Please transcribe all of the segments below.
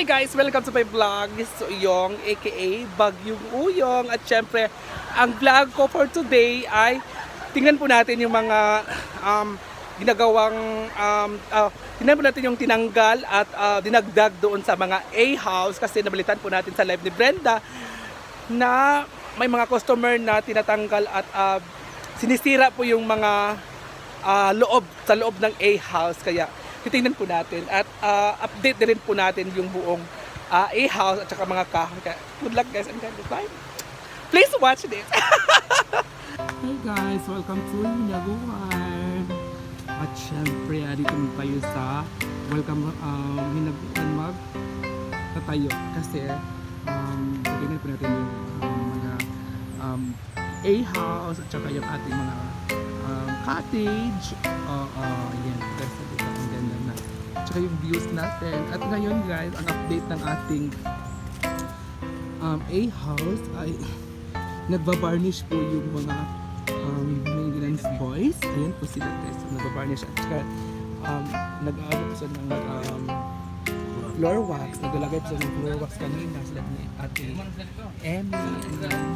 Hey guys, welcome to my vlog. This is Uyong, aka Bagyong Uyong. At syempre, ang vlog ko for today ay tingnan po natin yung mga um, ginagawang um, ah, tingnan po natin yung tinanggal at ah, dinagdag doon sa mga A-house kasi nabalitan po natin sa live ni Brenda na may mga customer na tinatanggal at ah, sinisira po yung mga ah, loob sa loob ng A-house kaya titingnan po natin at ah, update na rin po natin yung buong ah, A-house at saka mga kahoy. Good luck guys and God time. Please watch this. Hey guys, welcome to Hinaguan. At syempre, ah, dito tayo sa welcome um, Hinaguan mag tatayo kasi um, titingnan po natin yung um, mga um, A-house at saka yung ating mga um, cottage. Oo, yan. Dito ang ganda na. Tsaka yung views natin. At ngayon guys, ang update ng ating um, A-house ay nagbabarnish po yung mga um, maintenance boys. Ayan po sila guys. Nagbabarnish at saka um, nag-ano po sila ng um, floor wax. Naglalagay po sila ng floor wax kanina. Sila ni ate Emmy. Ayan.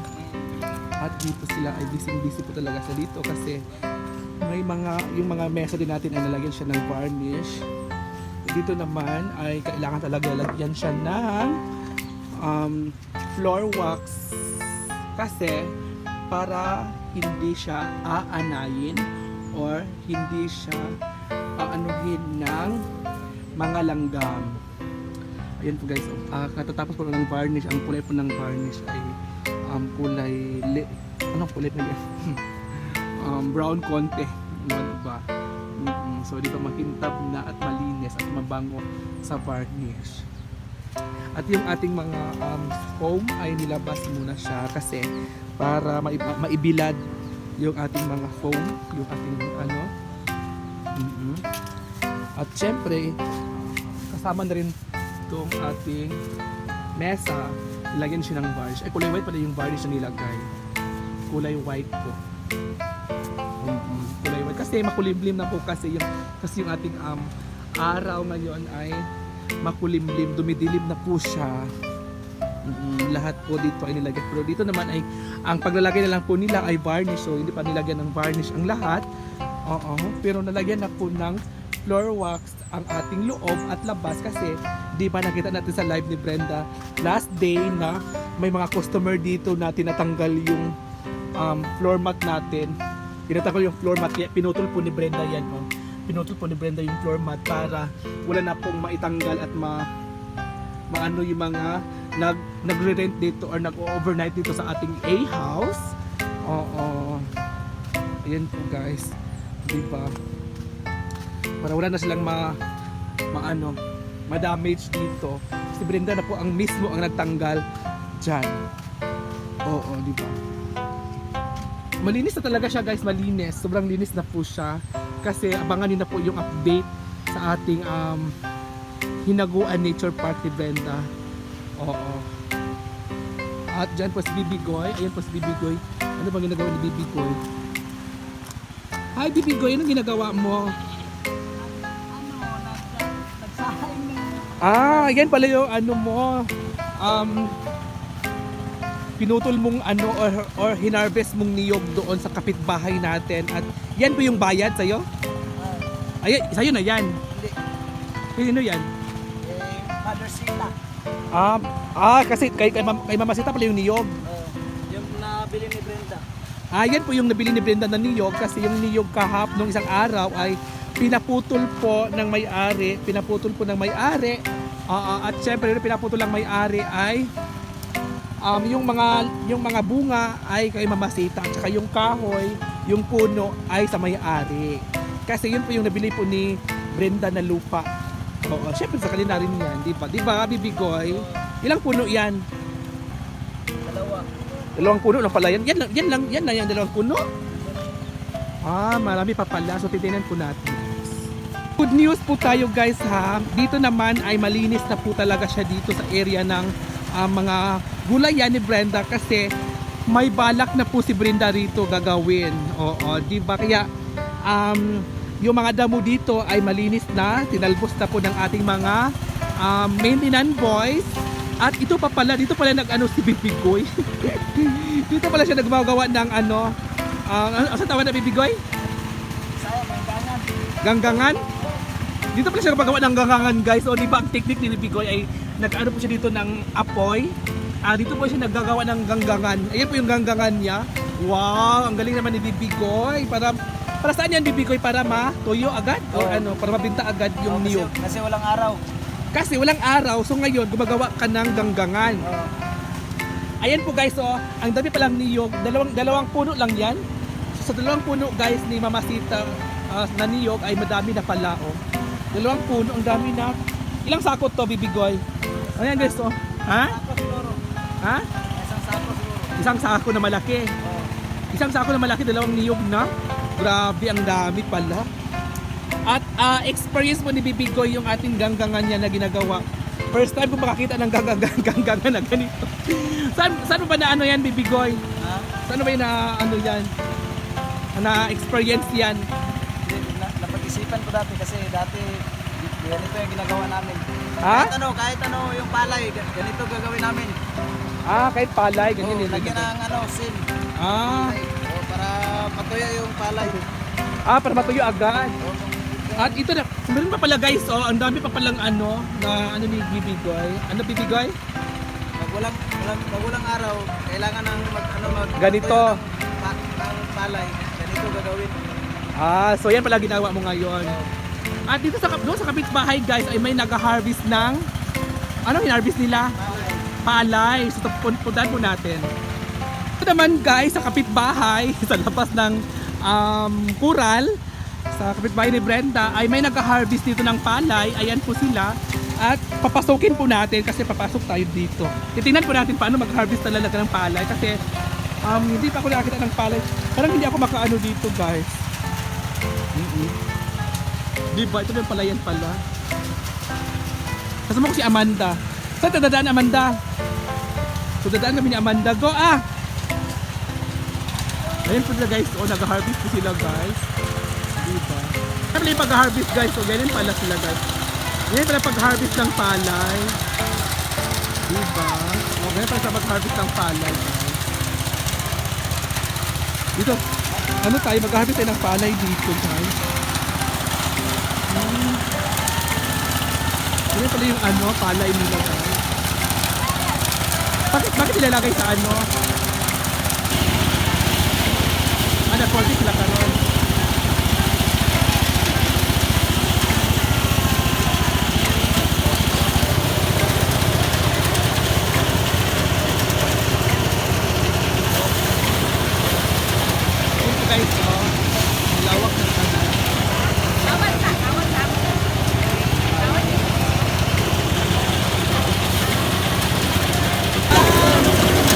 At dito sila ay busy-busy po talaga sa dito kasi may mga yung mga mesa din natin ay nalagyan siya ng varnish. Dito naman ay kailangan talaga lagyan siya ng um, floor wax kasi para hindi siya aanayin or hindi siya aanuhin ng mga langgam. Ayan po guys, uh, katatapos po ng varnish, ang kulay po ng varnish ay um, kulay, li- anong kulay na yan? um, brown konti. So dito makintab na at malinis at mabango sa varnish. At yung ating mga um, foam ay nilabas muna siya kasi para mai- maibilad yung ating mga foam, yung ating ano. Mhm. At syempre, kasama na rin itong ating mesa, nilagyan siya ng varnish. Ay, kulay white pala yung varnish na nilagay. Kulay white po. Mhm. Kulay white. Kasi makulimlim na po kasi yung, kasi yung ating um, araw ngayon ay makulimlim, dumidilim na po siya. Mm, lahat po dito ay nilagyan. Pero dito naman ay, ang paglalagay na lang po nila ay varnish. So, hindi pa nilagyan ng varnish ang lahat. Oo. Pero nalagyan na po ng floor wax ang ating loob at labas kasi di ba nakita natin sa live ni Brenda last day na may mga customer dito na tinatanggal yung um, floor mat natin. Tinatanggal yung floor mat kaya pinutol po ni Brenda yan. Oh. Pinutol po ni Brenda yung floor mat para wala na pong maitanggal at ma maano yung mga nag nagre-rent dito or nag-overnight dito sa ating A house. Oo. Ayan po guys. 'Di ba? Para wala na silang ma maano ma-damage dito. Si Brenda na po ang mismo ang nagtanggal diyan. Oo, 'di ba? Malinis na talaga siya guys, malinis. Sobrang linis na po siya kasi abangan niyo na po yung update sa ating um, Hinaguan Nature Park ni Brenda. Oo. At dyan po si Bibi Goy. Ayan po si Bibi Goy. Ano bang ginagawa ni Bibi Goy? Hi Bibi Goy, anong ginagawa mo? Ah, yan pala yung ano mo. Um, pinutol mong ano or, or hinarvest mong niyog doon sa kapitbahay natin at yan po yung bayad sa'yo? Ay, sa'yo na yan. Sino yan? Eh, Mother Sita. Ah, ah kasi kay, kay, Mam- kay Mama Sita pala yung niyog. Uh, yung nabili ni Brenda. Ah, yan po yung nabili ni Brenda na niyog kasi yung niyog kahap nung isang araw ay pinaputol po ng may-ari, pinaputol po ng may-ari. Ah, ah, at syempre pinaputol ng may-ari ay um, yung mga yung mga bunga ay kay Mama Sita at saka yung kahoy, yung puno ay sa may-ari. Kasi yun po yung nabili po ni Brenda na lupa. Oo, syempre sa kanila rin yan, di ba? Di ba, Bibigoy? Ilang puno yan? Dalawa. Dalawang puno lang pala yan. Yan lang, yan lang, yan na yan, dalawang puno. Ah, marami pa pala. So, titingnan po natin. Good news po tayo guys ha. Dito naman ay malinis na po talaga siya dito sa area ng ah, mga gulayan ni Brenda kasi may balak na po si Brenda rito gagawin. Oo, di ba? Kaya um, yung mga damo dito ay malinis na, tinalbos na po ng ating mga um, maintenance boys. At ito pa pala, dito pala nag ano si Bibigoy. dito pala siya nagmagawa ng ano, uh, ano sa tawag na Bibigoy? Saya, manggangan. Ganggangan. Dito pala siya nagpagawa ng ganggangan guys. O di ba ang technique ni Bibigoy ay nag-ano po siya dito ng apoy. Ah, dito po siya naggagawa ng ganggangan. Ayan po yung ganggangan niya. Wow, ang galing naman ni Bibigoy. Para para saan yan Bibigoy? Para matuyo agad? O ano, para mabinta agad yung kasi, niyog. kasi walang araw. Kasi walang araw, so ngayon gumagawa ka ng ganggangan. Oo. Ayan po guys, oh, ang dami palang niyog. Dalawang, dalawang puno lang yan. So, sa dalawang puno guys ni Mamasita ah, na niyog ay madami na pala. Oh. Dalawang puno, ang dami na. Ilang sako to, bibigoy? Ayan guys, oh. Ha? Ha? Isang sako siguro. Isang sako na malaki. Isang sako na malaki, dalawang niyog na. Grabe, ang dami pala. At ah, experience mo ni Bibigoy yung ating ganggangan niya na ginagawa. First time ko makakita ng ganggangan, ganggangan na ganito. saan, saan mo ba na ano yan, Bibigoy? Ha? Saan ba yung na ano yan? Na experience yan? Napag-isipan ko dati kasi dati ganito yung ginagawa namin. Ha? Kahit ano, kahit ano yung palay, ga- ganito gagawin namin. Ah, kahit palay, ganyan lagyan din. ng ano, sin. Ah, Oo, para matuya yung palay. ah, para matuyo agad. At ito na, meron pa pala guys, oh, ang dami pa palang ano, na ano ni Bibigoy. Ano Bibigoy? Pag walang, walang, pag walang araw, kailangan ng mag, ano, mag, Ganito. Ng, pa, ng palay. Ganito gagawin. Ah, so yan pala ginawa mo ngayon. At dito sa, doon sa kapitbahay guys, ay may nag-harvest ng, ano hinarvest nila? Palay. So, pun- puntahan po natin. Ito naman guys, sa kapitbahay, sa labas ng um, kural, sa kapitbahay ni Brenda, ay may nag-harvest dito ng palay. Ayan po sila. At papasukin po natin kasi papasok tayo dito. Titingnan po natin paano mag-harvest talaga ng palay kasi um, hindi pa ako nakakita ng palay. Parang hindi ako makaano dito guys. Mm Diba? Ito yung palayan pala. Kasama ko si Amanda. Saan dadaan Amanda? So dadaan kami ni Amanda. Go ah! Ayun po sila guys. Oh, nag-harvest po sila guys. Diba? Kaya pala yung pag-harvest guys. So ganyan pala sila guys. Ganyan pala pag-harvest ng palay. Diba? Oh, ganyan pala sa mag-harvest ng palay guys. Dito. Ano tayo? Mag-harvest tayo ng palay dito guys. Ganyan pala yung ano, palay nila. Bakit, bakit nilalagay sa ano? Ah, nag-quality sila karon. Ito guys, oh. Lawak ng kanal.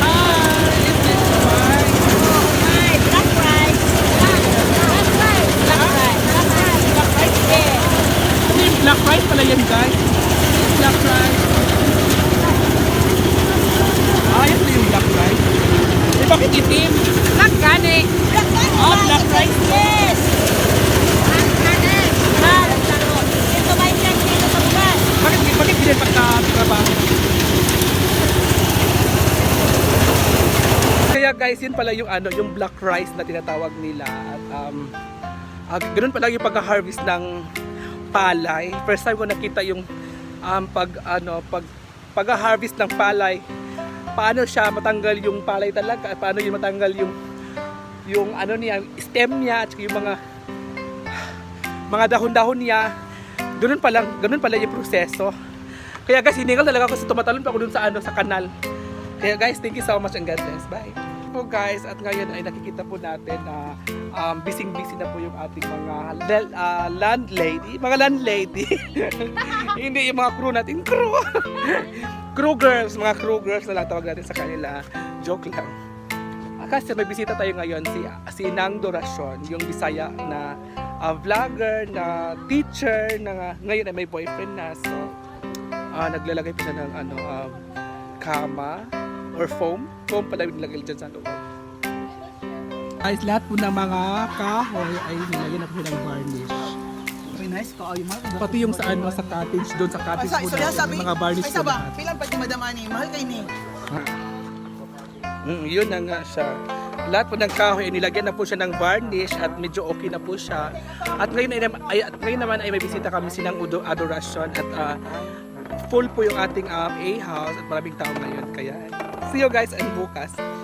Ah, is this fine? Ano yung black rice pala yan guys? Black rice. Ah, yan pala yung black rice. Eh, bakit itim? Ah, black rice. Bakit, bakit hindi pagka-trabaho? Kaya guys, yun pala yung ano, yung black rice na tinatawag nila. At um, ah, ganun pala yung pagka-harvest ng palay. First time ko nakita yung um, pag ano, pag pag-harvest ng palay. Paano siya matanggal yung palay talaga? Paano yung matanggal yung yung ano niya, stem niya at yung mga mga dahon-dahon niya. Ganun pa lang, ganun pala yung proseso. Kaya guys, hiningal talaga ako sa tumatalon pa ako dun sa ano sa kanal. Kaya guys, thank you so much and God bless. Bye. Po guys, at ngayon ay nakikita po natin na um, busy-busy na po yung ating mga ah, landlady, mga landlady. Hindi yung mga crew natin, crew. crew girls, mga crew girls na lang tawag natin sa kanila. Joke lang. Ah, Kasi may bisita tayo ngayon si si Nang Dorasyon, yung Bisaya na ah, vlogger, na teacher, na ngayon ay may boyfriend na. So, ah, naglalagay pa siya ng ano, um, kama or foam. Foam pala yung nilagay dyan sa loob. Guys, lahat po ng mga kahoy ay nilagyan na po ng varnish. nice ka ay mahal. Pati yung sa ano, sa cottage, doon sa cottage Sa po istorya natin, sabi. yung mga varnish Ay po lahat. pilan pa di madam ani, mahal kay ni. Mm, yun na nga siya. Lahat po ng kahoy ay nilagyan na po siya ng varnish at medyo okay na po siya. At ngayon, ay, ay, at ngayon naman ay may bisita kami sinang Udo Adoration at ah, full po yung ating um, A-house at maraming tao ngayon. Kaya see you guys and bukas.